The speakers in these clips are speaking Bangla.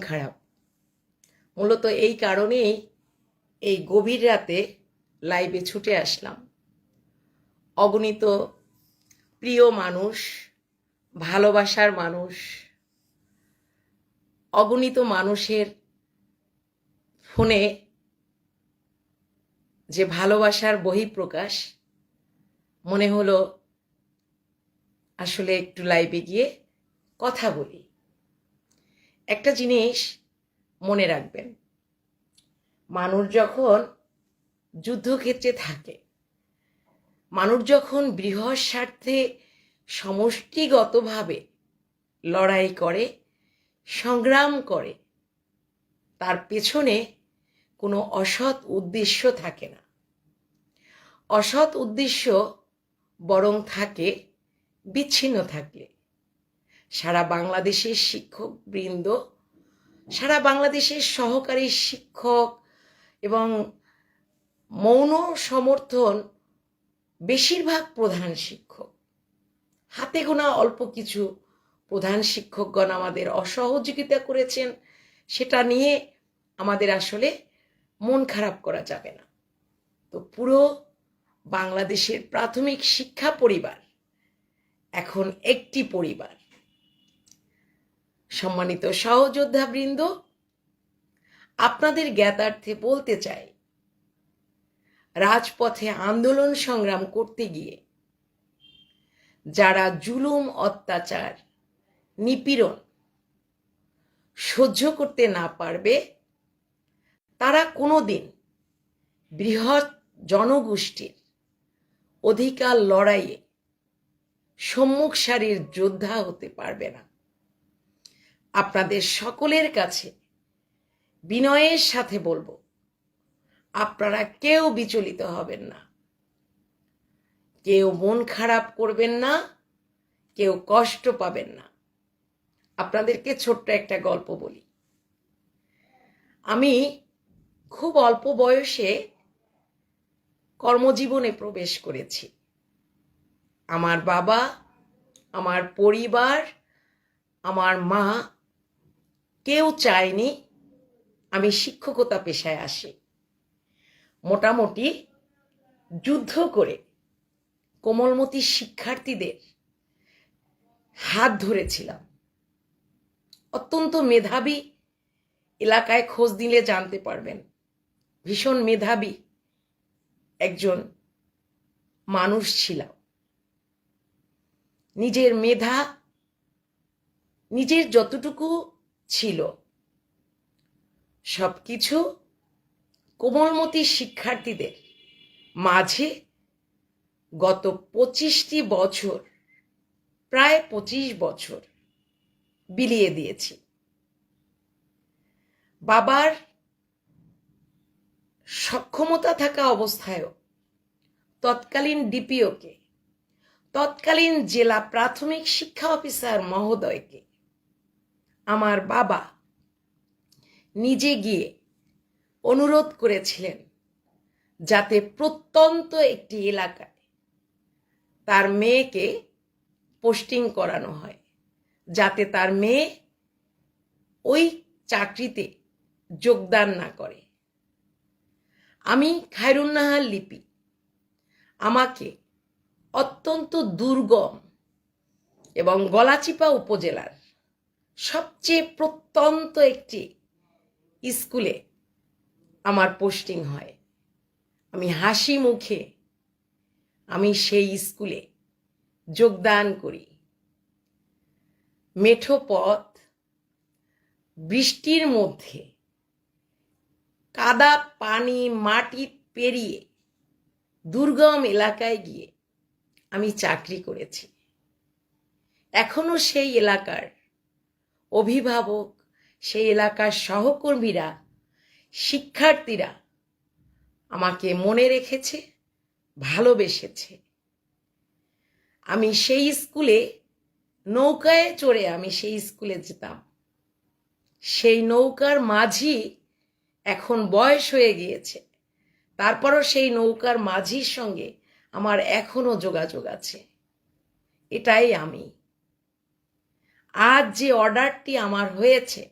খারাপ। মূলত এই কারণেই এই গভীর রাতে লাইভে ছুটে আসলাম। অগণিত প্রিয় মানুষ, ভালোবাসার মানুষ, অগণিত মানুষের ফোনে যে ভালোবাসার বহিঃপ্রকাশ, মনে হলো আসলে একটু লাইভে গিয়ে কথা বলি। একটা জিনিস মনে রাখবেন, মানুষ যখন যুদ্ধক্ষেত্রে থাকে, মানুষ যখন বৃহৎ স্বার্থে সমষ্টিগতভাবে লড়াই করে, সংগ্রাম করে, তার পেছনে কোনো অসৎ উদ্দেশ্য থাকে না। অসৎ উদ্দেশ্য বরং থাকে বিচ্ছিন্ন থাকলে। সারা বাংলাদেশের শিক্ষক বৃন্দ সারা বাংলাদেশের সহকারী শিক্ষক এবং মৌন সমর্থন বেশিরভাগ প্রধান শিক্ষক। হাতে গোনা অল্প কিছু প্রধান শিক্ষকগণ আমাদের অসহযোগিতা করেছেন, সেটা নিয়ে আমাদের আসলে মন খারাপ করা যাবে না। তো পুরো বাংলাদেশের প্রাথমিক শিক্ষা পরিবার, এখন একটি পরিবার সম্মানিত সহযোদ্ধাবৃন্দ, আপনাদের জ্ঞাতার্থে বলতে চাই, রাজপথে আন্দোলন সংগ্রাম করতে গিয়ে যারা জুলুম, অত্যাচার, নিপীড়ন সহ্য করতে না পারবে, তারা কোনোদিন বৃহৎ জনগোষ্ঠীর অধিকার লড়াইয়ে সম্মুখ সারির যোদ্ধা হতে পারবে না। আপনাদের সকলের কাছে বিনয়ের সাথে বলব, আপনারা কেউ বিচলিত হবেন না। কেউ মন খারাপ করবেন না, কেউ কষ্ট পাবেন না। আপনাদেরকে ছোট্ট একটা গল্প বলি। আমি খুব অল্প বয়সে কর্মজীবনে প্রবেশ করেছি। আমার বাবা, আমার পরিবার, আমার মা কেউ চায়নি আমি শিক্ষকতা পেশায় আসি। মোটামুটি যুদ্ধ করে কোমলমতি শিক্ষার্থীদের হাত ধরেছিলাম। অত্যন্ত মেধাবী এলাকায় খোঁজ দিলে জানতে পারবেন, ভীষণ মেধাবী একজন মানুষ ছিলাম। নিজের মেধা, নিজের যতটুকু ছিল। সবকিছু কোমলমতি শিক্ষার্থীদের মাঝে গত পঁচিশটি বছর, প্রায় পঁচিশ বছর বিলিয়ে দিয়েছি। বাবার সক্ষমতা থাকা অবস্থায়ও তৎকালীন ডিপিওকে, তৎকালীন জেলা প্রাথমিক শিক্ষা অফিসার মহোদয়কে আমার বাবা নিজে গিয়ে অনুরোধ করেছিলেন যাতে প্রত্যন্ত একটি এলাকায় তার মেয়েকে পোস্টিং করানো হয়, যাতে তার মেয়ে ওই চাকরিতে যোগদান না করে। আমি খায়রুন্নাহার লিপি। আমাকে অত্যন্ত দুর্গম এবং গলাচিপা উপজেলার সবচেয়ে প্রত্যন্ত একটি স্কুলে আমার পোস্টিং হয়। আমি হাসি মুখে আমি সেই স্কুলে যোগদান করি। মেঠো পথ, বৃষ্টির মধ্যে কাদা পানি মাটি পেরিয়ে দুর্গম এলাকায় গিয়ে আমি চাকরি করেছি। এখনও সেই এলাকার অভিভাবক, সেই এলাকার সহকর্মীরা, শিক্ষার্থীরা আমাকে মনে রেখেছে, ভালোবেসেছে। আমি সেই স্কুলে, নৌকায় চড়ে আমি সেই স্কুলে যেতাম। সেই নৌকার মাঝি এখন বয়স হয়ে গিয়েছে। তারপরও সেই নৌকার মাঝির সঙ্গে আমার এখনও যোগাযোগ আছে। এটাই আমি। আজ যে অর্ডারটি আমার হয়েছে,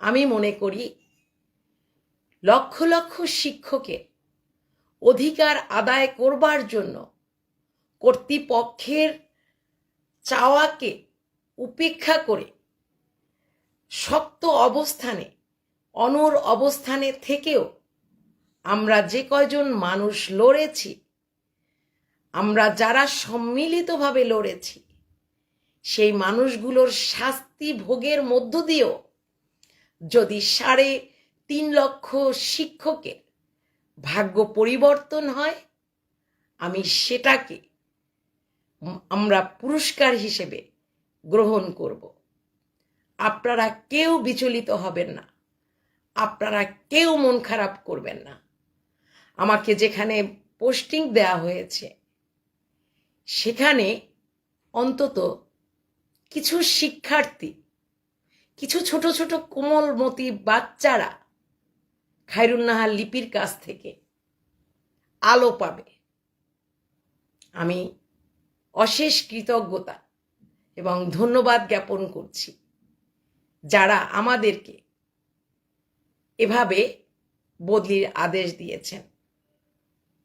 আমি মনে করি লক্ষ লক্ষ শিক্ষকের অধিকার আদায় করবার জন্য কর্তৃপক্ষের চাওয়াকে উপেক্ষা করে শক্ত অবস্থানে অনর অবস্থানে থেকেও আমরা যে কয়জন মানুষ লড়েছি, আমরা যারা সম্মিলিতভাবে লড়েছি সেই মানুষগুলোর শাস্তি ভোগের মধ্য দিয়েও যদি সাড়ে তিন লক্ষ শিক্ষকের ভাগ্য পরিবর্তন হয়, আমি সেটাকে আমরা পুরস্কার হিসেবে গ্রহণ করব। আপনারা কেউ বিচলিত হবেন না। আপনারা কেউ মন খারাপ করবেন না। আমাকে যেখানে পোস্টিং দেয়া হয়েছে, সেখানে অন্তত কিছু শিক্ষার্থী, কিছু ছোট ছোট কোমলমতি বাচ্চারা খায়রুন্নাহার লিপির কাছ থেকে আলো পাবে। আমি অশেষ কৃতজ্ঞতা এবং ধন্যবাদ জ্ঞাপন করছি যারা আমাদেরকে এভাবে বদলির আদেশ দিয়েছেন।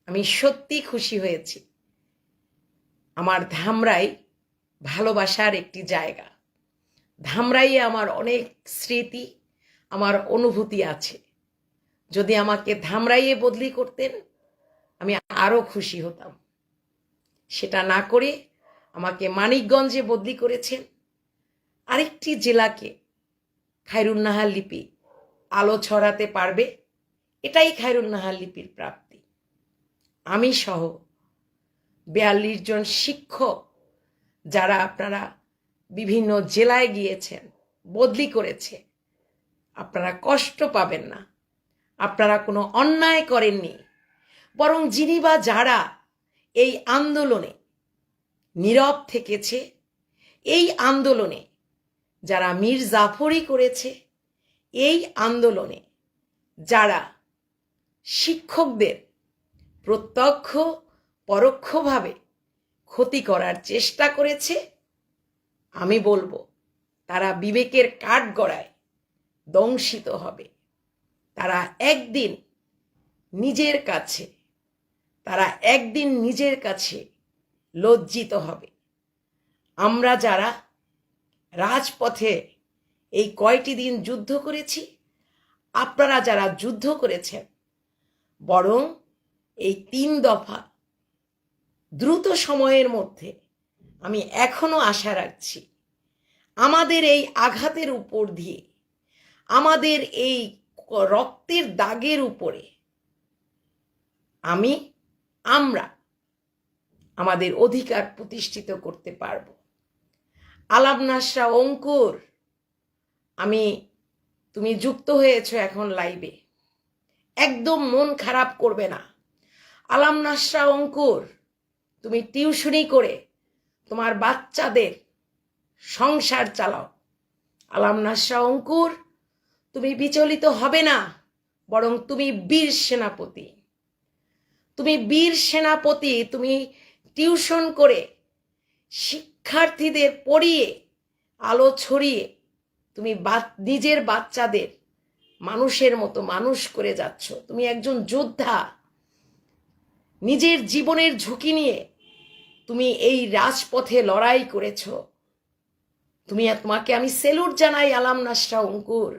আমি সত্যি খুশি হয়েছি। আমার ধামরাই ভালোবাসার একটি জায়গা। ধামরাইয়ে আমার অনেক স্মৃতি, আমার অনুভূতি আছে। যদি আমাকে ধামরাইয়ে বদলি করতেন, আমি আরও খুশি হতাম। সেটা না করে আমাকে মানিকগঞ্জে বদলি করেছেন আরেকটি জেলাকে খায়রুন্নাহার লিপি আলো ছড়াতে পারবে, এটাই খায়রুন্নাহার লিপির প্রাপ্তি। আমি সহ বিয়াল্লিশ জন শিক্ষক যারা আপনারা বিভিন্ন জেলায় গিয়েছেন, বদলি করেছে, আপনারা কষ্ট পাবেন না। আপনারা কোনো অন্যায় করেননি। বরং যিনি বা যারা এই আন্দোলনে নীরব থেকেছে, এই আন্দোলনে যারা মীর জাফরি করেছে, এই আন্দোলনে যারা শিক্ষকদের প্রত্যক্ষ, পরোক্ষভাবে ক্ষতি করার চেষ্টা করেছে, আমি বলব তারা বিবেকের কাঠ গড়ায় দংশিত হবে। তারা একদিন নিজের কাছে, তারা একদিন নিজের কাছে লজ্জিত হবে। আমরা যারা রাজপথে এই কয়টি দিন যুদ্ধ করেছি, আপনারা যারা যুদ্ধ করেছেন, বরং এই তিন দফা দ্রুত সময়ের মধ্যে আমি এখনও আশা রাখছি আমাদের এই আঘাতের উপর দিয়ে, আমাদের এই রক্তের দাগের উপরে আমি, আমরা আমাদের অধিকার প্রতিষ্ঠিত করতে পারব। আলাপ নাসরা, অঙ্কুর, আমি, তুমি যুক্ত হয়েছো এখন লাইভে একদম মন খারাপ করবে না। আলাম নাসরা, অঙ্কুর তুমি টিউশনি করে তোমার বাচ্চাদের সংসার চালাও। আলাম নাসরা অঙ্কুর, তুমি বিচলিত হবে না, বরং তুমি বীর সেনাপতি। তুমি বীর সেনাপতি, তুমি টিউশন করে শিক্ষার্থীদের পড়িয়ে, আলো ছড়িয়ে তুমি নিজের বাচ্চাদের মানুষের মতো মানুষ করে যাচ্ছ। তুমি একজন যোদ্ধা, নিজের জীবনের ঝুঁকি নিয়ে তুমি এই রাজপথে লড়াই করেছ। তুমি তোমাকে আমি সেলুট জানাই, আলাম নাসরা অঙ্কুর।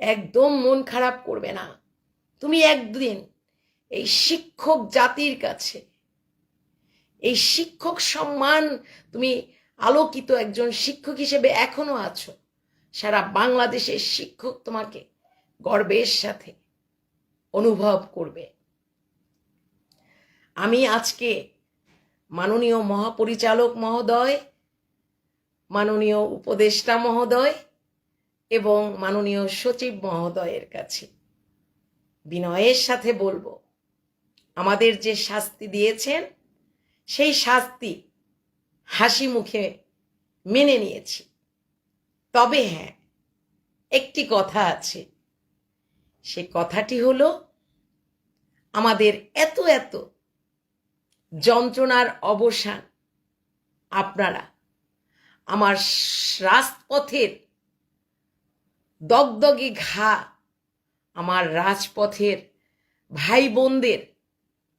একদম মন খারাপ করবে না। তুমি একদিন এই শিক্ষক জাতির কাছে, এই শিক্ষক সম্মান তুমি আলোকিত একজন শিক্ষক হিসেবে এখনও আছো। সারা বাংলাদেশের শিক্ষক তোমাকে গর্বের সাথে অনুভব করবে। আমি আজকে মাননীয় মহাপরিচালক মহোদয়, মাননীয় উপদেষ্টা মহোদয় এবং মাননীয় সচিব মহোদয়ের কাছে। বিনয়ের সাথে বলব, আমাদের যে শাস্তি দিয়েছেন, সেই শাস্তি হাসি মুখে মেনে নিয়েছি। তবে হ্যাঁ একটি কথা আছে। সে কথাটি হলো, আমাদের এত এত যন্ত্রণার অবসান আপনারা। আমার রাজপথের দগদগে ঘা, আমার রাজপথের ভাই বোনদের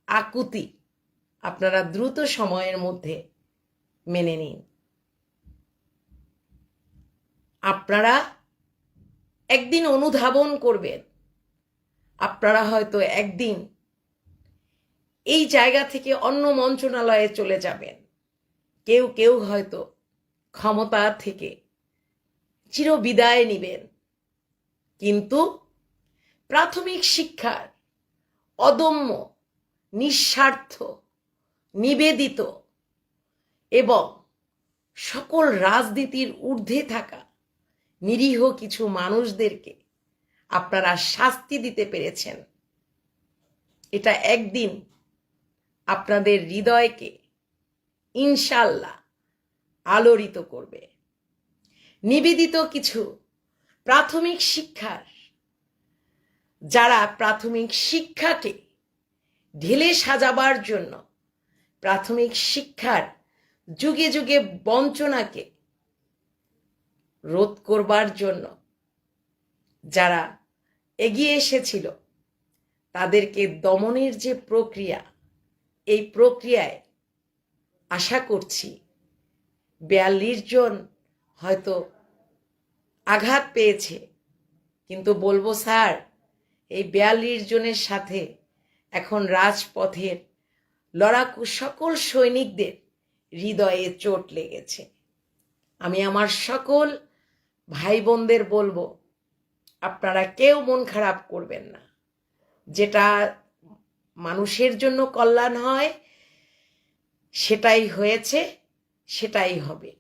আকুতি আপনারা দ্রুত সময়ের মধ্যে মেনে নিন। আপনারা একদিন অনুধাবন করবেন। আপনারা হয়তো একদিন এই জায়গা থেকে অন্য মন্ত্রণালয়ে চলে যাবেন। কেউ কেউ হয়তো ক্ষমতা থেকে চিরবিদায় নেবেন। কিন্তু প্রাথমিক শিক্ষার অদম্য, নিঃস্বার্থ, নিবেদিত এবং সকল রাজনীতির ঊর্ধ্বে থাকা নিরীহ কিছু মানুষদেরকে আপনারা শাস্তি দিতে পেরেছেন। এটা একদিন আপনাদের হৃদয়কে ইনশাল্লাহ আলোড়িত করবে। নিবেদিত কিছু প্রাথমিক শিক্ষার, যারা প্রাথমিক শিক্ষাকে ঢেলে সাজাবার জন্য প্রাথমিক শিক্ষার যুগে যুগে বঞ্চনাকে রোধ করবার জন্য যারা এগিয়ে এসেছিল, তাদেরকে দমনের যে প্রক্রিয়া এই প্রক্রিয়ায় আশা করছি বিয়াল্লিশ জন হয়তো আঘাত পেয়েছে। কিন্তু বলব, স্যার, এই বিয়াল্লিশ জনের সাথে এখন রাজপথের লড়াকু সকল সৈনিকদের হৃদয়ে চোট লেগেছে। আমি আমার সকল ভাই বোনদের বলব, আপনারা কেউ মন খারাপ করবেন না। যেটা মানুষের জন্য কল্যাণ হয়, সেটাই হয়েছে, সেটাই হবে।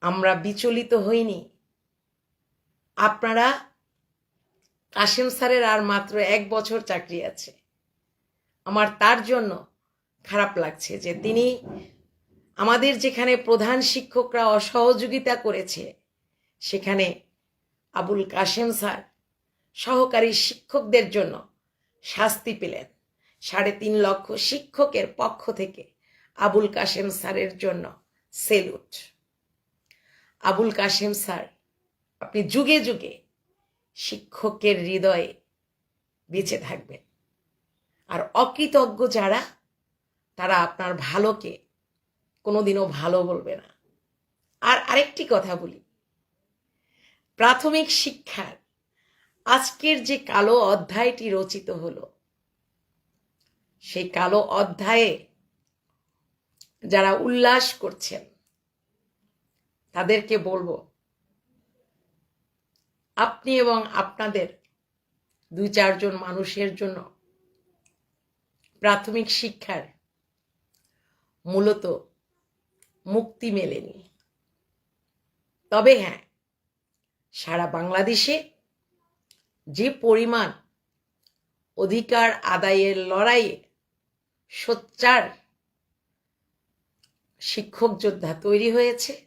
আমরা বিচলিত হইনি। আপনারা কাশেম স্যারের আর মাত্র এক বছর চাকরি আছে। আমার তার জন্য খারাপ লাগছে যে তিনি আমাদের যেখানে প্রধান শিক্ষকরা অসহযোগিতা করেছে, সেখানে আবুল কাশেম স্যার সহকারী শিক্ষকদের জন্য শাস্তি পেলেন। সাড়ে তিন লক্ষ শিক্ষকের পক্ষ থেকে আবুল কাশেম স্যারের জন্য সেলুট। আবুল কাশেম স্যার, আপনি যুগে যুগে শিক্ষকের হৃদয়ে বেঁচে থাকবেন। আর অকৃতজ্ঞ যারা, তারা আপনার ভালোকে কোনোদিনও ভালো বলবে না। আর আরেকটি কথা বলি। প্রাথমিক শিক্ষার আজকের যে কালো অধ্যায়টি রচিত হলো, সেই কালো অধ্যায়ে যারা উল্লাস করছেন, তাদেরকে বলব, আপনি এবং আপনাদের দুই চারজন মানুষের জন্য প্রাথমিক শিক্ষার মূলত মুক্তি মেলেনি তবে হ্যাঁ সারা বাংলাদেশে যে পরিমাণ অধিকার আদায়ের লড়াইয়ে সোচ্চার শিক্ষক যোদ্ধা তৈরি হয়েছে,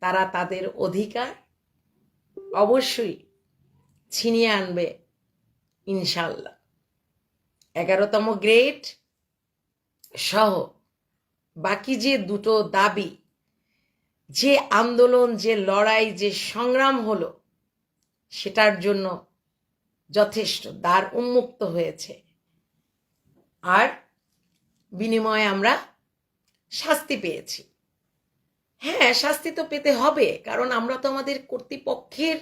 তারা তাদের অধিকার অবশ্যই ছিনিয়ে আনবে ইনশাল্লাহ এগারোতম গ্রেড সহ বাকি যে দুটো দাবি, যে আন্দোলন, যে লড়াই, যে সংগ্রাম হলো, সেটার জন্য যথেষ্ট, দ্বার উন্মুক্ত হয়েছে। আর বিনিময়ে আমরা শাস্তি পেয়েছি। হ্যাঁ শাস্তি তো পেতে হবে, কারণ আমরা তো আমাদের কর্তৃপক্ষের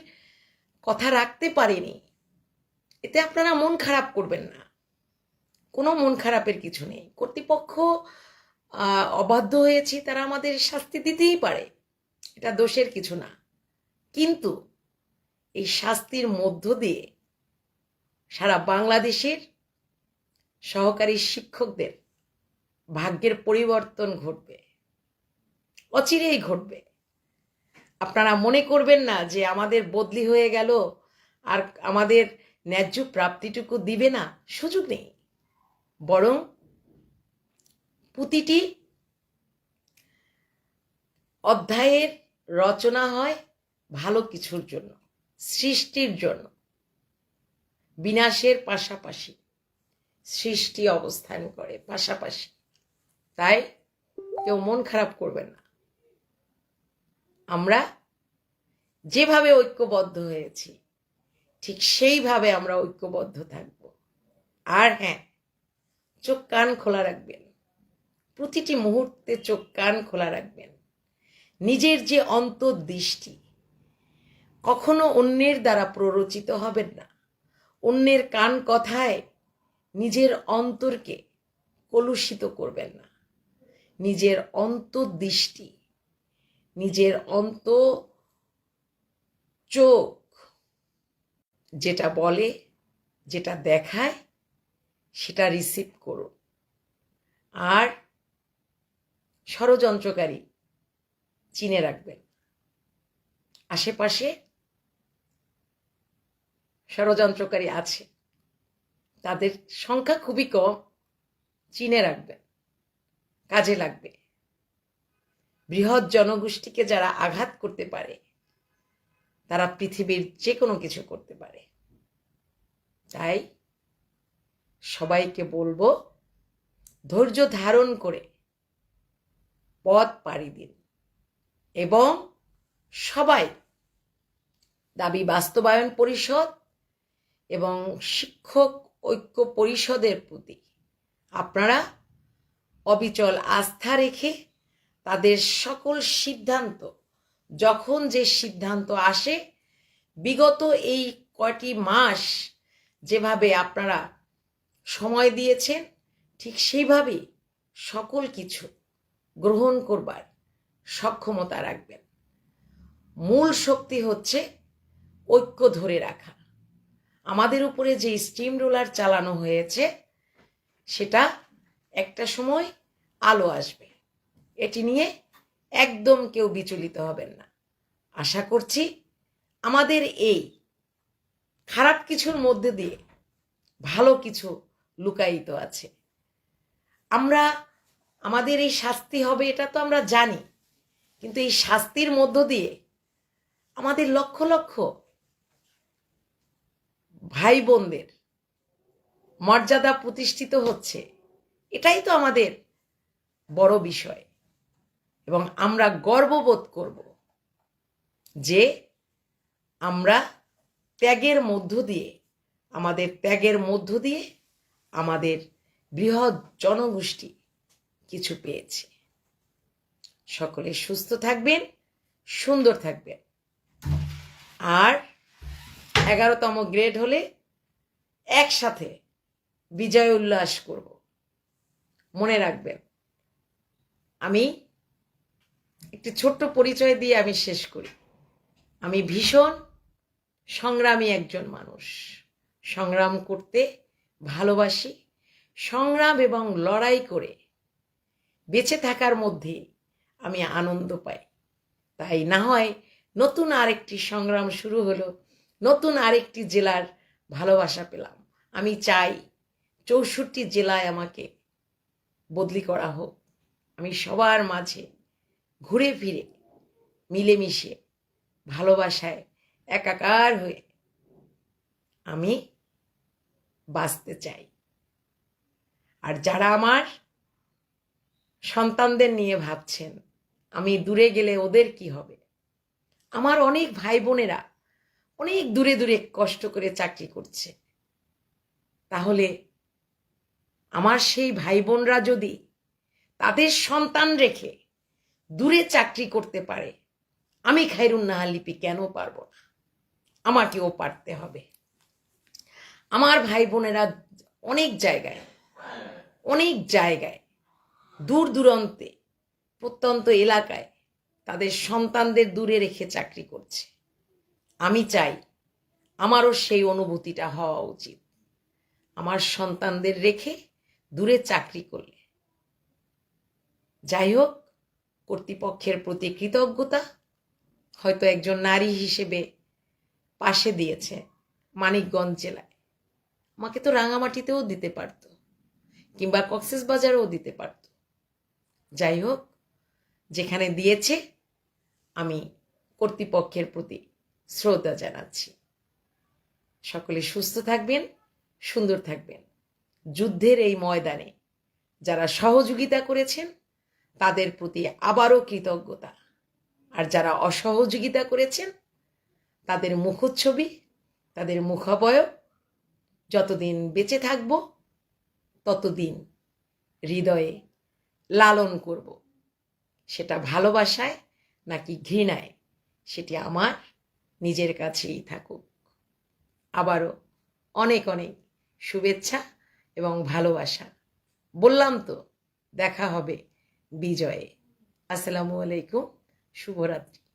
কথা রাখতে পারিনি। এতে আপনারা মন খারাপ করবেন না। কোনো মন খারাপের কিছু নেই। কর্তৃপক্ষ অবাধ্য হয়েছি, তারা আমাদের শাস্তি দিতেই পারে। এটা দোষের কিছু না। কিন্তু এই শাস্তির মধ্য দিয়ে সারা বাংলাদেশের সহকারী শিক্ষকদের ভাগ্যের পরিবর্তন ঘটবে। অচিরেই ঘটবে। আপনারা মনে করবেন না যে আমাদের বদলি হয়ে গেল আর আমাদের ন্যায্য প্রাপ্তিটুকু দিবে না, সুযোগ নেই। বরং প্রতিটি অধ্যায়ের রচনা হয় ভালো কিছুর জন্য, সৃষ্টির জন্য। বিনাশের পাশাপাশি সৃষ্টি অবস্থান করে, পাশাপাশি। তাই কেউ মন খারাপ করবে না। আমরা যেভাবে ঐক্যবদ্ধ হয়েছি, ঠিক সেইভাবে আমরা ঐক্যবদ্ধ থাকব। আর হ্যাঁ চোখ কান খোলা রাখবেন। প্রতিটি মুহূর্তে চোখ কান খোলা রাখবেন। নিজের যে অন্তর্দৃষ্টি, কখনো অন্যের দ্বারা প্ররোচিত হবেন না। অন্যের কান কথায় নিজের অন্তরকে কলুষিত করবেন না। নিজের অন্তর্দৃষ্টি, নিজের অন্ত চোখ যেটা বলে, যেটা দেখায়, সেটা রিসিভ করুন। আর ষড়যন্ত্রকারী চিনে রাখবেন। আশেপাশে ষড়যন্ত্রকারী আছে। তাদের সংখ্যা খুবই কম, চিনে রাখবেন কাজে লাগবে। বৃহৎ জনগোষ্ঠীকে যারা আঘাত করতে পারে, তারা পৃথিবীর যে কোনো কিছু করতে পারে। তাই সবাইকে বলব, ধৈর্য ধারণ করে পথ পাড়ি দিন এবং সবাই দাবি বাস্তবায়ন পরিষদ এবং শিক্ষক ঐক্য পরিষদের প্রতি আপনারা অবিচল আস্থা রেখে তাদের সকল সিদ্ধান্ত, যখন যে সিদ্ধান্ত আসে, বিগত এই কয়টি মাস যেভাবে আপনারা সময় দিয়েছেন, ঠিক সেইভাবেই সকল কিছু গ্রহণ করবার সক্ষমতা রাখবেন। মূল শক্তি হচ্ছে ঐক্য ধরে রাখা। আমাদের উপরে যে স্টিম রোলার চালানো হয়েছে, সেটা একটা সময় আলো আসবে। এটি নিয়ে একদম কেউ বিচলিত হবেন না। আশা করছি আমাদের এই খারাপ কিছুর মধ্যে দিয়ে ভালো কিছু লুকায়িত আছে। আমরা, আমাদের এই শাস্তি হবে এটা তো আমরা জানি, কিন্তু এই শাস্তির মধ্য দিয়ে আমাদের লক্ষ লক্ষ ভাই বোনদের মর্যাদা প্রতিষ্ঠিত হচ্ছে, এটাই তো আমাদের বড় বিষয়। এবং আমরা গর্ববোধ করব যে আমরা ত্যাগের মধ্য দিয়ে, আমাদের ত্যাগের মধ্য দিয়ে আমাদের বৃহৎ জনগোষ্ঠী কিছু পেয়েছে। সকলে সুস্থ থাকবেন, সুন্দর থাকবেন। আর এগারোতম গ্রেড হলে একসাথে বিজয় উল্লাস করব। মনে রাখবেন, আমি একটি ছোট্ট পরিচয় দিয়ে আমি শেষ করি। আমি ভীষণ সংগ্রামী একজন মানুষ। সংগ্রাম করতে ভালোবাসি। সংগ্রাম এবং লড়াই করে বেঁচে থাকার মধ্যে আমি আনন্দ পাই। তাই না হয় নতুন আরেকটি সংগ্রাম শুরু হলো নতুন আরেকটি জেলার ভালোবাসা পেলাম। আমি চাই চৌষট্টি জেলায় আমাকে বদলি করা হোক। আমি সবার মাঝে ঘুরে ফিরে, মিলেমিশে, ভালোবাসায় একাকার হয়ে আমি বাঁচতে চাই। আর যারা আমার সন্তানদের নিয়ে ভাবছেন, আমি দূরে গেলে ওদের কি হবে? আমার অনেক ভাই বোনেরা অনেক দূরে দূরে কষ্ট করে চাকরি করছে। তাহলে আমার সেই ভাই বোনরা যদি তাদের সন্তান রেখে দূরে চাকরি করতে পারে, আমি খাইরুন্নাহা লিপি কেন পারব না? আমাকেও পারতে হবে। আমার ভাই বোনেরা অনেক জায়গায় অনেক জায়গায় দূর দূরান্তে, প্রত্যন্ত এলাকায় তাদের সন্তানদের দূরে রেখে চাকরি করছে। আমি চাই আমারও সেই অনুভূতিটা হওয়া উচিত। আমার সন্তানদের রেখে দূরে চাকরি করলে। যাই হোক, কর্তৃপক্ষের প্রতি কৃতজ্ঞতা হয়তো একজন নারী হিসেবে পাশে দিয়েছে মানিকগঞ্জ জেলায়। আমাকে তো রাঙামাটিতেও দিতে পারত কিংবা কক্সেস বাজারেও দিতে পারত। যাই হোক, যেখানে দিয়েছে, আমি কর্তৃপক্ষের প্রতি শ্রদ্ধা জানাচ্ছি। সকলে সুস্থ থাকবেন, সুন্দর থাকবেন। যুদ্ধের এই ময়দানে যারা সহযোগিতা করেছেন, তাদের প্রতি আবারও কৃতজ্ঞতা। আর যারা অসহযোগিতা করেছেন, তাদের মুখচ্ছবি, তাদের মুখাবয়ব, যতদিন বেঁচে থাকব, ততদিন হৃদয়ে লালন করব। সেটা ভালোবাসায় নাকি ঘৃণায়, সেটি আমার নিজের কাছেই থাকুক। আবারও অনেক অনেক শুভেচ্ছা এবং ভালোবাসা। বললাম তো, দেখা হবে বিজয়ে। আসসালামু আলাইকুম, শুভরাত্রি।